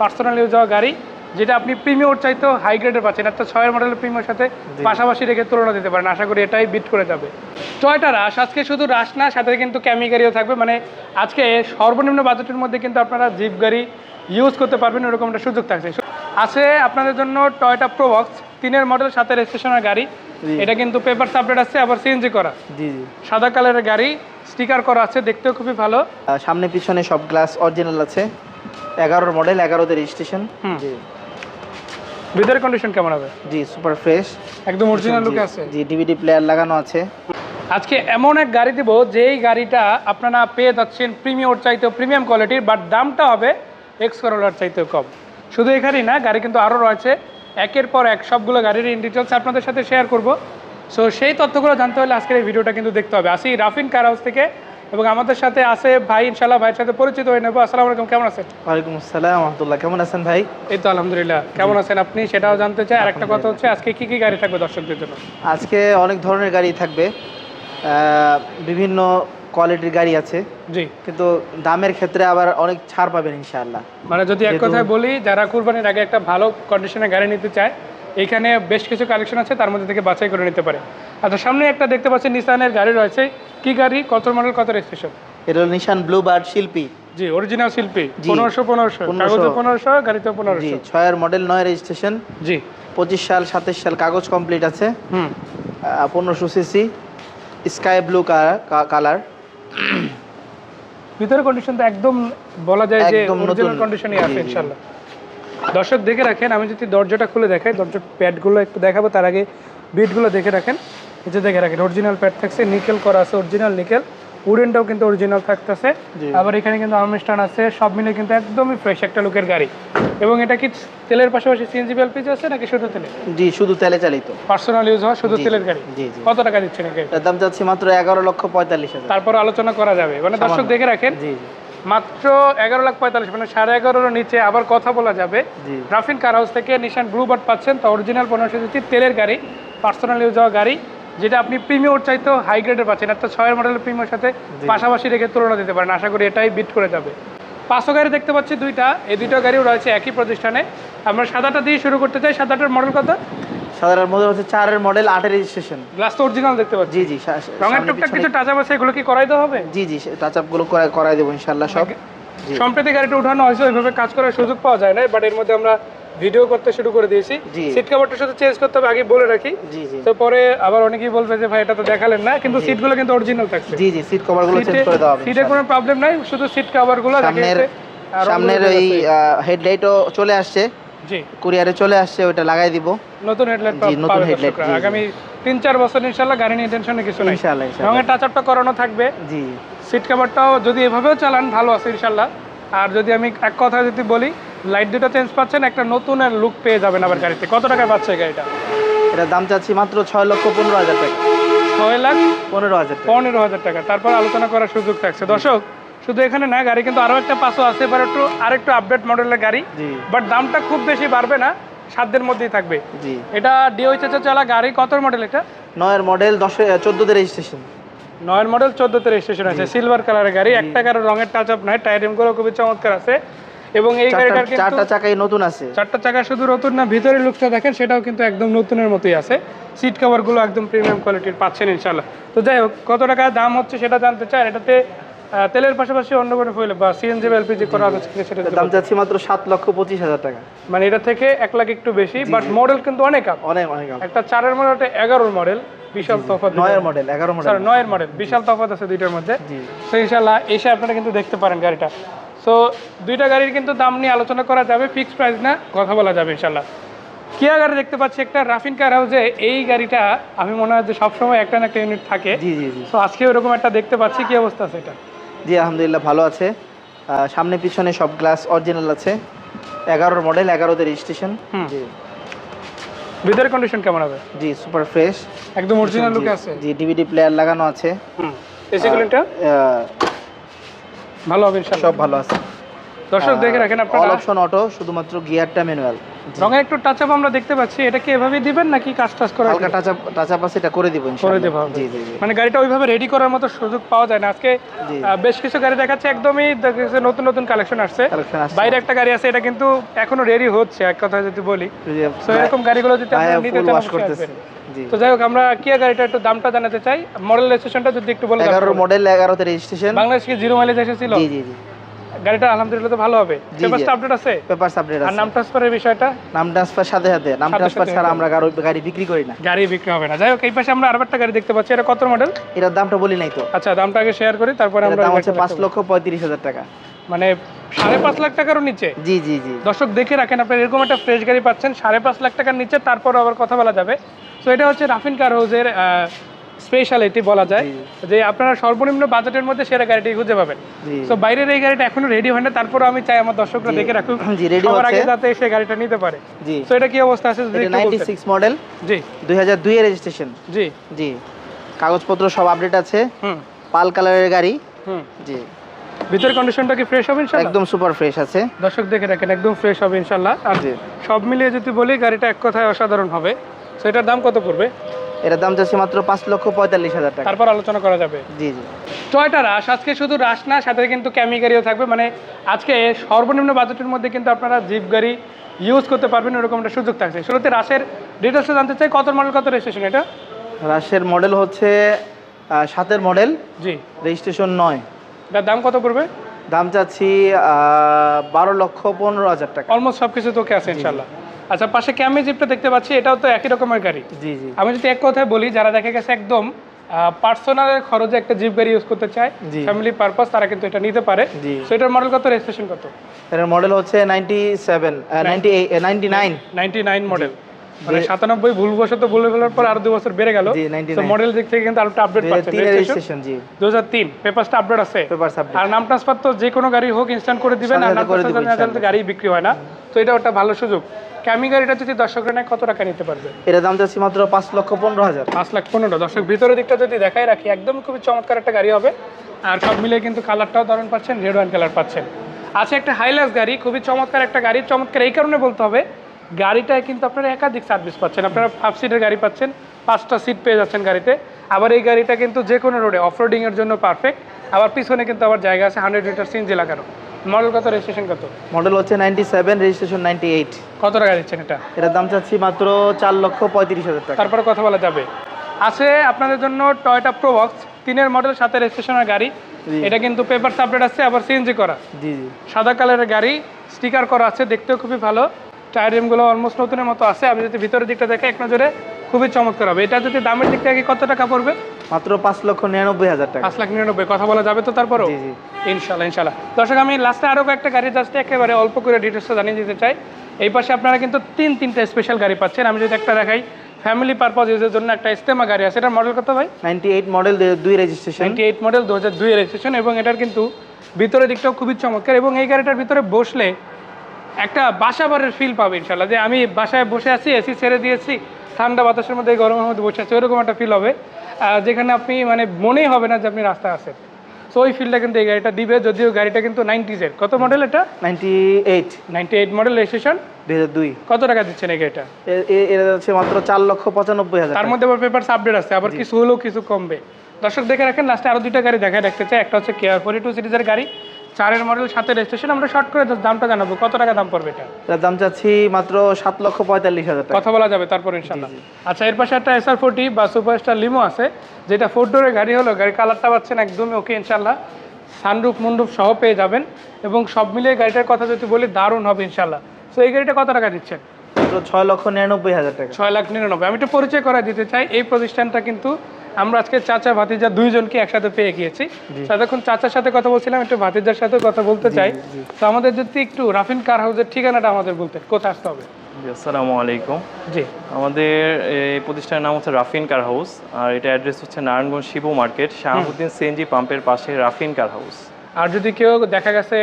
Personal use হওয়া গাড়ি যেটা আপনি প্রিমিয়র চাইতেও হাই গ্রেডের পাচ্ছেন। একটা ছয়ের মডেলের প্রিমিয়র সাথে পাশাপাশি রেখে তুলনা দিতে পারেন। আশা করি এটাই বিট করে যাবে। টয়টা রাশ আজকে শুধু রাশ না সাথে কিন্তু ক্যামি গাড়িও থাকবে। মানে আজকে সর্বনিম্ন বাজেটের মধ্যে কিন্তু আপনারা জিপ গাড়ি ইউজ করতে পারবেন এরকম একটা সুযোগ থাকছে। আছে আপনাদের জন্য টয়টা প্রোবক্স তিনের মডেল সাথে রেজিস্ট্রেশনের গাড়ি। এটা কিন্তু পেপার সাবলেট আছে আবার সিএনজি করা। জি জি। সাদা কালারের গাড়ি স্টিকার করা আছে দেখতেও খুবই ভালো। সামনে পিছনে সব গ্লাস অরিজিনাল আছে। এগারোর মডেল এগারোতে রেজিস্ট্রেশন। জি। ভিতরের কন্ডিশন কেমন হবে? জি সুপার ফ্রেশ একদম অরিজিনাল লুকে আছে। জি ডিভিডি প্লেয়ার লাগানো আছে। আজকে এমন এক গাড়ি দিব যেই গাড়িটা আপনারা পেয়ে যাচ্ছেন প্রিমিয়র চাইতেও প্রিমিয়াম কোয়ালিটির বাট দামটা হবে এক্স করোলার চাইতেও কম। শুধু এখানেই না গাড়ি কিন্তু আরও রয়েছে। একের পর এক সবগুলো গাড়ির ইন ডিটেলস আপনাদের সাথে শেয়ার করব। সো সেই তথ্যগুলো জানতে হলে আজকের এই ভিডিওটা কিন্তু দেখতে হবে। আসি রাফিন কার হাউস থেকে। এবং আমাদের সাথে আছে ভাই ইনশাল্লাহ ভাইয়ের সাথে পরিচিত হয়ে নেব। আসসালামু আলাইকুম কেমন আছেন? ওয়ালাইকুম আসসালাম রহমতুল্লাহ কেমন আছেন ভাই? এই তো আলহামদুলিল্লাহ। কেমন আছেন আপনি? সেটাও জানতে চাই। আর একটা কথা হচ্ছে আজকে কি কি গাড়ি থাকবে দর্শকদের জন্য? আজকে অনেক ধরনের গাড়ি থাকবে। বিভিন্ন কোয়ালিটির গাড়ি আছে। জি। কিন্তু দামের ক্ষেত্রে আবার অনেক ছাড় পাবেন ইনশাআল্লাহ। মানে যদি এক কথায় বলি যারা কুরবানির আগে একটা ভালো কন্ডিশনের গাড়ি নিতে চায় এখানে বেশ কিছু কালেকশন আছে তার মধ্যে থেকে বাছাই করে নিতে পারে। আচ্ছা সামনে একটা দেখতে পাচ্ছেন নিসানের গাড়ি রয়েছে। কি গাড়ি? কত মডেল কত রেজিস্ট্রেশন এটা হলো নিশান ব্লু বার্ড শিল্পী। জি অরিজিনাল শিল্পী। পনেরোশো পনেরোশো। 1500 কাগজে পনেরোশো গাড়িতে জি পনেরোশো ছয়ের মডেল নয় রেজিস্ট্রেশন জি। পঁচিশ সাল সাতাশ সাল কাগজ কমপ্লিট আছে। হুম। পনেরোশো সিসি স্কাই ব্লু কালার ভিতরে কন্ডিশন তো একদম বলা যায় যে অরিজিনাল নতুন। কন্ডিশনই আছে জি। দর্শক দেখে রাখেন আমি যদি দরজাটা খুলে দেখাই দরজার প্যাডগুলো একটু দেখাবো তার আগে বিটগুলো দেখে রাখেন। এই যে দেখে রাখেন অরিজিনাল প্যাড থাকছে নিকেল করা আছে অরিজিনাল নিকেল। উডেনটাও কিন্তু অরিজিনাল থাকতেছে। আবার এখানে কিন্তু আর্মস্টান আছে সব মিলে কিন্তু একদমই ফ্রেশ একটা লুকের গাড়ি। এবং এটা কি তেলের পাশাপাশি সিএনজি এলপিজি আছে নাকি শুধু তেলে জি শুধু তেলে চালিত। পার্সোনাল ইউজ হয় শুধু তেলের গাড়ি। জি জি। কত টাকা দিচ্ছেন এটার দাম যাচ্ছে মাত্র এগারো লক্ষ পঁয়তাল্লিশ হাজার। তারপর আলোচনা করা যাবে। মানে দর্শক দেখে রাখেন জি জি। মাত্র এগারো লাখ পঁয়তাল্লিশ মানে সাড়ে এগারোর নিচে আবার কথা বলা যাবে। রাফিন কার হাউস থেকে নিশান ব্লু বার্ড পাচ্ছেন। তা অরিজিনাল পনেরোশো সিসি তেলের গাড়ি পার্সোনাল ইউজ হওয়া গাড়ি যেটা আপনি প্রিমিয়র চাইতেও হাই গ্রেডের পাচ্ছেন। একটা ছয়ের মডেলের প্রিমিয়র সাথে পাশাপাশি রেখে তুলনা দিতে পারেন। আশা করি এটাই বিট করে যাবে। পাঁচশো গাড়ি দেখতে পাচ্ছি দুইটা। এই দুইটা গাড়িও রয়েছে একই প্রতিষ্ঠানে। আমরা সাদাটা দিয়ে শুরু করতে চাই। সাদাটার মডেল কত? সাধারণ মডেল হচ্ছে চারের মডেল আটের রেজিস্ট্রেশন গ্লাস তো অরিজিনাল দেখতে পাচ্ছি। জি জি রঙের টুকটাক কিছু টাচা আছে এগুলো কি করাই দেওয়া হবে? জি জি টাচ আপগুলো করাই করাই দেবো ইনশাল্লাহ সব। সম্প্রতি গাড়িটা উঠানো হয়েছে ওইভাবে কাজ করার সুযোগ পাওয়া যায় না বাট এর মধ্যে আমরা ভিডিও করতে শুরু করে দিয়েছি। সিট কাভারটা শুধু চেঞ্জ করতে হবে আগে বলে রাখি। জি জি। তো পরে আবার অনেকেই বলবে যে ভাই এটা তো দেখালেন না কিন্তু সিটগুলো কিন্তু অরিজিনাল থাকছে। জি জি সিট কভারগুলো চেঞ্জ করে দেওয়া হবে সিটের কোনো প্রবলেম নাই শুধু সিট কভারগুলো সামনের সামনের ওই হেডলাইটও চলে আসছে। জি। কুরিয়ারে চলে আসছে ওটা লাগাই দিব। নতুন হেডলাইট জি, নতুন জি। আগামী তিন চার বছর ইনশাল্লাহ গাড়ি নিয়ে টেনশনে কিছু নেই। ইনশাআল্লাহ ইনশাআল্লাহ। রঙের টাচ আপটা করানো থাকবে। জি। সিট কাভারটাও যদি এভাবেও চালান ভালো আছে ইনশাল্লাহ আর যদি আমি এক কথা যদি বলি লাইট দুটো চেঞ্জ পাচ্ছেন একটা নতুনের লুক পেয়ে যাবেন আবার গাড়িতে। কত টাকায় পাচ্ছে গাড়িটা? এটার দাম চাচ্ছি মাত্র ছয় লক্ষ পনেরো হাজার টাকা। ছয় লাখ পনেরো হাজার টাকা। পনেরো হাজার টাকা। তারপর আলোচনা করার সুযোগ থাকছে। দর্শক শুধু এখানে না গাড়ি কিন্তু আরও একটা পাশও আছে এবার একটু আরেকটু আপডেট মডেলের গাড়ি। বাট দামটা খুব বেশি বাড়বে না সাধ্যের মধ্যেই থাকবে। জি। এটা ডিওইচএসে চলা গাড়ি কত মডেল এটা? নয়ের মডেল দশে চোদ্দোতে রেজিস্ট্রেশন নয়ের মডেল চোদ্দোতে রেজিস্ট্রেশন আছে সিলভার কালারের গাড়ি একটা কারও রঙের টাচ আপ নাই টায়ার রিমগুলো খুবই চমৎকার আছে। এবং এই গাড়িটার কিন্তু চারটা চাকাই নতুন আছে। চারটা চাকা শুধু নতুন না ভিতরের লুকটা দেখেন সেটাও কিন্তু একদম নতুনের মতোই আছে। সিট কভারগুলো একদম প্রিমিয়াম কোয়ালিটির পাচ্ছেন ইনশাল্লাহ তো যাই হোক কত টাকা দাম হচ্ছে সেটা জানতে চাই এটাতে তেলের পাশাপাশি অন্য কোনো ফুয়েল বা সিএনজি বা এলপিজি করা হচ্ছে কিনা সেটা দাম। চাচ্ছি মাত্র সাত লক্ষ পঁচিশ হাজার টাকা। মানে এটা থেকে এক লাখ একটু বেশি বাট মডেল কিন্তু অনেক আপ অনেক অনেক। একটা চারের মডেল একটা এগারোর মডেল বিশাল তফাৎ নয়ের মডেল এগারো মডেল নয়ের মডেল বিশাল তফাৎ আছে দুইটার মধ্যে। জি। তো ইনশাল্লাহ এসে আপনারা কিন্তু দেখতে পারেন গাড়িটা। সো দুইটা গাড়ির কিন্তু দাম নিয়ে আলোচনা করা যাবে ফিক্সড প্রাইস না কথা বলা যাবে ইনশাল্লাহ কিয়া গাড়ি দেখতে পাচ্ছি একটা রাফিন কার হাউসে এই গাড়িটা আমি মনে হয় যে সবসময় একটা না একটা ইউনিট থাকে। জি জি জি। তো আজকে ওরকম একটা দেখতে পাচ্ছি কি অবস্থা আছে এটা? জি আলহামদুলিল্লাহ ভালো আছে। সামনে পিছনে সব গ্লাস অরিজিনাল আছে। এগারোর মডেল এগারোতে রেজিস্ট্রেশন। জি। ভিতরের কন্ডিশন কেমন হবে? জি সুপার ফ্রেশ একদম অরিজিনাল লুকে আছে। জি ডিভিডি প্লেয়ার লাগানো আছে। এসি কুলিংটা ভালো হবে ইনশাআল্লাহ। সব ভালো আছে। দর্শক দেখে রাখেন অল আপনারা অপশন অটো শুধুমাত্র গিয়ারটা ম্যানুয়াল রঙের একটু টাচ আপ আমরা দেখতে পাচ্ছি এটা কি এভাবে দিবেন নাকি কাজ টাচ করে হালকা টাচ আপ টাচ আপ আছে এটা করে দিব করে দেবো জি জি মানে গাড়িটা ওইভাবে রেডি করার মতো সুযোগ পাওয়া যায় না। আজকে বেশ কিছু গাড়ি দেখাচ্ছে একদমই দেখা যাচ্ছে নতুন নতুন কালেকশন আসছে। বাইরে একটা গাড়ি আছে এটা কিন্তু এখনও রেডি হচ্ছে এক কথা যদি বলি। তো এরকম গাড়িগুলো যদি আপনারা নিতে চান তো যাই হোক আমরা কিয়া গাড়িটা একটু দামটা জানাতে চাই। মডেল রেজিস্ট্রেশনটা যদি একটু বলে এগারো মডেল এগারোতে রেজিস্ট্রেশন বাংলাদেশ কি জিরো মাইলেজ এসেছিল? জি জি জি। গাড়িটা আলহামদুলিল্লাহ তো ভালো হবে। জি। পেপারসটা আপডেট আছে? পেপারস আপডেট আর নাম ট্রান্সফারের বিষয়টা? নাম ট্রান্সফার সাথে সাথে নাম ট্রান্সফার ছাড়া আমরা গাড়ি গাড়ি বিক্রি করি না। গাড়ি বিক্রি হবে না। যাই হোক এই পাশে আমরা আরও একটা গাড়ি দেখতে পাচ্ছি। এটা কত মডেল এটার দামটা বলি নাই তো। আচ্ছা দামটা আগে শেয়ার করি তারপরে আমরা দাম হচ্ছে গাড়িটা পাঁচ লক্ষ পঁয়ত্রিশ হাজার টাকা। মানে সাড়ে পাঁচ লাখ টাকারও নিচে? জি জি জি। দর্শক দেখে রাখেন আপনার এরকম একটা ফ্রেশ গাড়ি পাচ্ছেন সাড়ে পাঁচ লাখ টাকার নিচে তারপর আবার কথা বলা যাবে। তো এটা হচ্ছে রাফিন কার হাউসের স্পেশালিটি বলা যায় যে আপনারা সর্বনিম্ন বাজেটের মধ্যে সেরা গাড়িটি খুঁজে পাবেন। তো বাইরের এই গাড়িটা এখনও রেডি হয় না তারপর আমি চাই আমার দর্শকরা দেখে রাখুক রেডি সবার আগে যাতে এসে গাড়িটা নিতে পারে। তো এটা কি অবস্থা আছে যদি এটা একটু নাইনটি বলতেন। সিক্স মডেল জি। দুই হাজার দুইয়ের রেজিস্ট্রেশন জি। জি। কাগজপত্র সব আপডেট আছে। হুম। পাল কালারের গাড়ি। হুম। জি। ভিতরের কন্ডিশনটা কি ফ্রেশ হবে ইনশাআল্লাহ? একদম সুপার ফ্রেশ আছে। দর্শক দেখে রাখেন একদম ফ্রেশ হবে ইনশাআল্লাহ। আর জি। সব মিলিয়ে যদি বলি গাড়িটা এক কথায় অসাধারণ হবে। তো এটার দাম কত পড়বে? এটার দাম যাচ্ছে মাত্র পাঁচ লক্ষ পঁয়তাল্লিশ হাজার টাকা। তারপর আলোচনা করা যাবে। জি জি। টয়টা রাশ আজকে শুধু রাশ না সাথে কিন্তু ক্যামি গাড়িও থাকবে। মানে আজকে সর্বনিম্ন বাজেটের মধ্যে কিন্তু আপনারা জিপ গাড়ি ইউজ করতে পারবেন এরকম একটা সুযোগ থাকছে। শুরুতে রাশের ডিটেলসটা জানতে চাই কত মডেল কত রেজিস্ট্রেশন এটা? রাশের মডেল হচ্ছে সাতের মডেল জি। রেজিস্ট্রেশন নয়। এটার দাম কত পড়বে? দাম চাচ্ছি বারো লক্ষ পনেরো হাজার টাকা। অলমোস্ট সব কিছু তোকে আছে ইনশাল্লাহ আচ্ছা পাশে ক্যামি জিপটা দেখতে পাচ্ছি এটাও তো একই রকমের গাড়ি। জি জি। আমি যদি এক কথায় বলি যারা দেখে গেছে একদম পার্সোনাল খরচে একটা জিপ গাড়ি ইউজ করতে চায়। ফ্যামিলি পারপাস তারা কিন্তু এটা নিতে পারে। জি। সো এটার মডেল কত রেজিস্ট্রেশন কত? এটার মডেল হচ্ছে ninety seven ninety eight ninety nine ninety nine model মানে সাতানব্বই ভুলবশত বলে ফেলার পর আরও দুই বছর বেড়ে গেল। তো মডেল দিক থেকে কিন্তু আরও আপডেট পাচ্ছেন তিনের রেজিস্ট্রেশন জি। দু হাজার তিন পেপারসটা আপডেট আছে। আর নাম ট্রান্সফার তো যে কোনো গাড়ি হোক ইনস্ট্যান্ট করে দিবেন আর নাম ট্রান্সফার। গাড়ি বিক্রি হয় না। তো এটা একটা ভালো সুযোগ। যদি দর্শকরা নেয় কত টাকা নিতে পারবে? এটার দাম চাচ্ছি মাত্র পাঁচ লক্ষ পনেরো হাজার। পাঁচ লাখ পনেরো। দর্শক ভিতরের দিকটা যদি দেখাই রাখি একদম খুবই চমৎকার একটা গাড়ি হবে। আর সব মিলিয়ে কিন্তু কালারটাও দারুণ পাচ্ছেন রেড ওয়ান কালার পাচ্ছেন। আছে একটা হাইলাস গাড়ি খুবই চমৎকার একটা গাড়ি। চমৎকার এই কারণে বলতে হবে গাড়িটায় কিন্তু আপনারা একাধিক সার্ভিস পাচ্ছেন। আপনারা ফাইভ সিটের গাড়ি পাচ্ছেন পাঁচটা সিট পেয়ে যাচ্ছেন গাড়িতে। আবার এই গাড়িটা কিন্তু যে কোনো রোডে অফরোডিং এর জন্য পারফেক্ট আবার পিছনে কিন্তু আবার জায়গা আছে হান্ড্রেড লিটার সিনজি লাগানো। মডেল কত রেজিস্ট্রেশন কত? মডেল হচ্ছে ninety seven registration ninety eight কত টাকা দিচ্ছেন এটা? এটার দাম চাচ্ছি মাত্র চার লক্ষ পঁয়ত্রিশ হাজার টাকা। তারপরে কথা বলা যাবে। আছে আপনাদের জন্য টয়টা প্রোবক্স তিনের মডেল সাথে রেজিস্ট্রেশনের গাড়ি। এটা কিন্তু পেপার আপডেট আছে আবার সিএনজি করা। জি জি। সাদা কালারের গাড়ি স্টিকার করা আছে দেখতেও খুবই ভালো। টায়ার রিমগুলো অলমোস্ট নতুনের মতো আছে। আমি যদি ভিতরের দিকটা দেখে এক নজরে খুবই চমৎকার হবে। এটা যদি দামের দিক থেকে কত টাকা পড়বে? মাত্র পাঁচ লক্ষ নিরানব্বই হাজার টাকা। পাঁচ লাখ নিরানব্বই কথা বলা যাবে তো তারপরও? ইনশাল্লাহ ইনশাল্লাহ দর্শক আমি লাস্টে আরও কয়েকটা গাড়ি জাস্ট একেবারে অল্প করে ডিটেলসটা জানিয়ে দিতে চাই। এই পাশে আপনারা কিন্তু তিন তিনটা স্পেশাল গাড়ি পাচ্ছেন। আমি যদি একটা দেখাই ফ্যামিলি পারপাস ইউজের জন্য একটা ইস্তেমা গাড়ি আছে। এটার মডেল কত ভাই? নাইনটি এইট মডেল দুই রেজিস্ট্রেশন নাইনটি এইট মডেল দু হাজার দুই রেজিস্ট্রেশন এবং এটার কিন্তু ভিতরের দিকটাও খুবই চমৎকার। এবং এই গাড়িটার ভিতরে বসলে একটা বাসা বাড়ির ফিল পাবে ইনশাল্লাহ যে আমি বাসায় বসে আছি এসি ছেড়ে দিয়েছি ঠান্ডা বাতাসের মধ্যে গরমের মধ্যে বসে আছি ওরকম একটা ফিল হবে। যেখানে আপনি মানে মনেই হবে না যে আপনি রাস্তায় আছেন। সো ওই ফিলটা কিন্তু এই গাড়িটা দিবে যদিও গাড়িটা কিন্তু নাইনটিজের কত মডেল এটা? Ninety eight ninety eight model registration দুই হাজার দুই। কত টাকা দিচ্ছেন এই গাড়িটা? এটা হচ্ছে মাত্র চার লক্ষ পঁচানব্বই হাজার তার মধ্যে আবার পেপার আপডেট আছে আবার কিছু হলেও কিছু কমবে। দর্শক দেখে রাখেন লাস্টে আরও দুইটা গাড়ি দেখায় রাখতে চাই। একটা হচ্ছে কেয়ার ফোর্টি টু সিরিজের গাড়ি চারের মডেল সাথে রেজিস্ট্রেশন আমরা শর্ট করে দামটা জানাব। কত টাকা দাম পড়বে এটা? এটার দাম চাচ্ছি মাত্র সাত লক্ষ পঁয়তাল্লিশ হাজার টাকা। কথা বলা যাবে তারপর ইনশাল্লাহ আচ্ছা এর পাশে একটা এসআর ফোর্টি বা সুপারস্টার লিমো আছে যেটা ফোর ডোরের গাড়ি হলো গাড়ির কালারটা পাচ্ছেন একদমই ওকে ইনশাল্লাহ সানরুফ মুন্ডুপ সহ পেয়ে যাবেন এবং সব মিলিয়ে গাড়িটার কথা যদি বলি দারুণ হবে ইনশাল্লাহ তো এই গাড়িটা কত টাকা দিচ্ছেন? ছয় লক্ষ নিরানব্বই হাজার টাকা। ছয় লাখ নিরানব্বই। আমি একটু পরিচয় করা দিতে চাই এই প্রতিষ্ঠানটা কিন্তু আমরা আজকে চাচা ভাতিজা দুইজনকে একসাথে পেয়ে গিয়েছি। এতক্ষণ চাচার সাথে কথা বলছিলাম একটু ভাতিজার সাথে কথা বলতে চাই। তো আমাদের যদি একটু রাফিন কার হাউসের ঠিকানাটা আমাদের বলতে কোথায় আসতে হবে? আসসালামু আলাইকুম। জি। আমাদের এই প্রতিষ্ঠানের নাম হচ্ছে রাফিন কার হাউস আর এটা অ্যাড্রেস হচ্ছে নারায়ণগঞ্জ শিবু মার্কেট শাহাবুদ্দিন সিএনজি পাম্পের পাশে রাফিন কার হাউস। আর যদি কেউ দেখা গেছে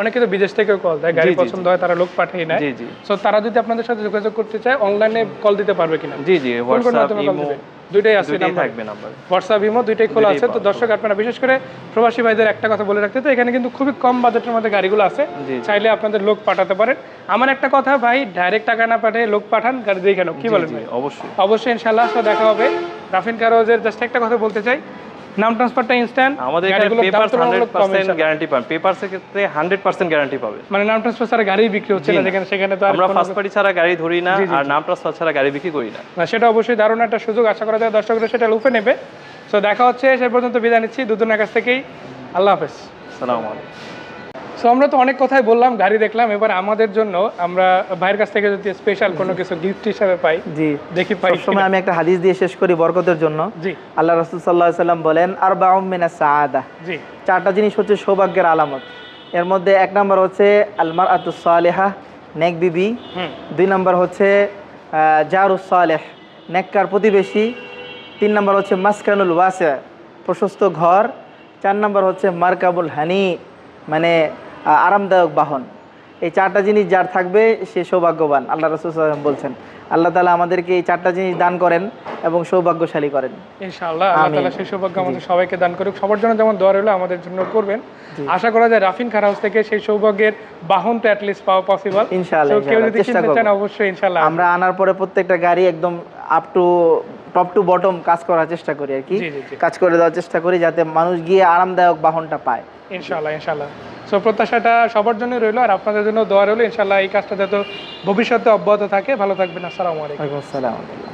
অনেকে তো বিদেশ থেকেও কল দেয় গাড়ি পছন্দ হয় তারা লোক পাঠিয়ে নেয়। জি জি। সো তারা যদি আপনাদের সাথে যোগাযোগ করতে চায় অনলাইনে কল দিতে পারবে কিনা? জি জি হোয়াটসঅ্যাপ ইমো? দুইটাই আছে থাকবে নাম্বার হোয়াটসঅ্যাপ ইমো দুইটাই খোলা আছে। তো দর্শক আপনারা বিশেষ করে প্রবাসী ভাইদের একটা কথা বলে রাখতে তো এখানে কিন্তু খুবই কম বাজেটের মধ্যে গাড়িগুলো আছে। চাইলে আপনাদের লোক পাঠাতে পারেন। আমার একটা কথা ভাই ডাইরেক্ট টাকা না পাঠিয়ে লোক পাঠান গাড়ি দিয়ে কেন কি বলেন ভাই? অবশ্যই। অবশ্যই ইনশাল্লাহ তো দেখা হবে। রাফিন কারোজের জাস্ট একটা কথা বলতে চাই। নাম ট্রান্সফারটা ইনস্ট্যান্ট আমাদের এখানে পেপার হান্ড্রেড পার্সেন্ট গ্যারান্টি পাবেন। পেপারসের ক্ষেত্রে হান্ড্রেড পার্সেন্ট গ্যারান্টি পাবে। মানে নাম ট্রান্সফার ছাড়া গাড়ি বিক্রি হচ্ছে না। যেখানে সেখানে তো আমরা ফার্স্ট পার্টি ছাড়া গাড়ি ধরি না আর নাম ট্রান্সফার ছাড়া গাড়ি বিক্রি করি না। না, সেটা অবশ্যই দারুণ একটা সুযোগ। আশা করা যায় দর্শকরা সেটা লুফে নেবে। তো দেখা হচ্ছে সে পর্যন্ত বিদায় নিচ্ছি। দুজনের কাছ থেকেই আল্লাহ হাফেজ। সালাম আলাইকুম। সো আমরা তো অনেক কথাই বললাম গাড়ি দেখলাম। এবার আমাদের জন্য আমরা ভাইয়ের কাছ থেকে যদি স্পেশাল কোনো কিছু গিফট হিসাবে পাই জি। দেখি পাই সবসময় আমি একটা হাদিস দিয়ে শেষ করি বরকতের জন্য। জি। আল্লাহ রসুল সাল্লাহ সাল্লাম বলেন আর বাউমিনা সাদা জি। চারটা জিনিস হচ্ছে সৌভাগ্যের আলামত। এর মধ্যে এক নম্বর হচ্ছে আলমার আতুসালেহা নেক বিবি। দুই নম্বর হচ্ছে জারুস সালেহ নেককার প্রতিবেশী। তিন নম্বর হচ্ছে মাসকানুল ওয়াসে প্রশস্ত ঘর। চার নম্বর হচ্ছে মার্কাবুল হানি মানে আরামদায়ক বাহন। এই চারটা জিনিস যার থাকবে সে সৌভাগ্যবান। আল্লাহ রসুল সাল্লাম বলছেন আল্লাহ তালা আমাদেরকে এই চারটা জিনিস দান করেন এবং সৌভাগ্যশালী করেন। ইনশাআল্লাহ আল্লাহ। সেই সৌভাগ্য আমাদের সবাইকে দান করুক। সবার জন্য যেমন দোয়া রইল আমাদের জন্য করবেন। আশা করা যায় রাফিন খার হাউস থেকে সেই সৌভাগ্যের বাহন তো অ্যাটলিস্ট পাওয়া পসিবল ইনশাআল্লাহ, কেউ যদি চেষ্টা কিনতে চান অবশ্যই ইনশাআল্লাহ। আমরা আনার পরে প্রত্যেকটা গাড়ি একদম up to top to bottom কাজ করার চেষ্টা করি আর কি। কাজ করে দেওয়ার চেষ্টা করি যাতে মানুষ গিয়ে আরামদায়ক বাহনটা পায়। ইনশাআল্লাহ ইনশাল্লাহ সো প্রত্যাশাটা সবার জন্যই রইল আর আপনাদের জন্য দোয়া রইল। ইনশাল্লাহ এই কাজটা যাতে ভবিষ্যতে অব্যাহত থাকে। ভালো থাকবেন। আসসালামু আলাইকুম। আসসালাম।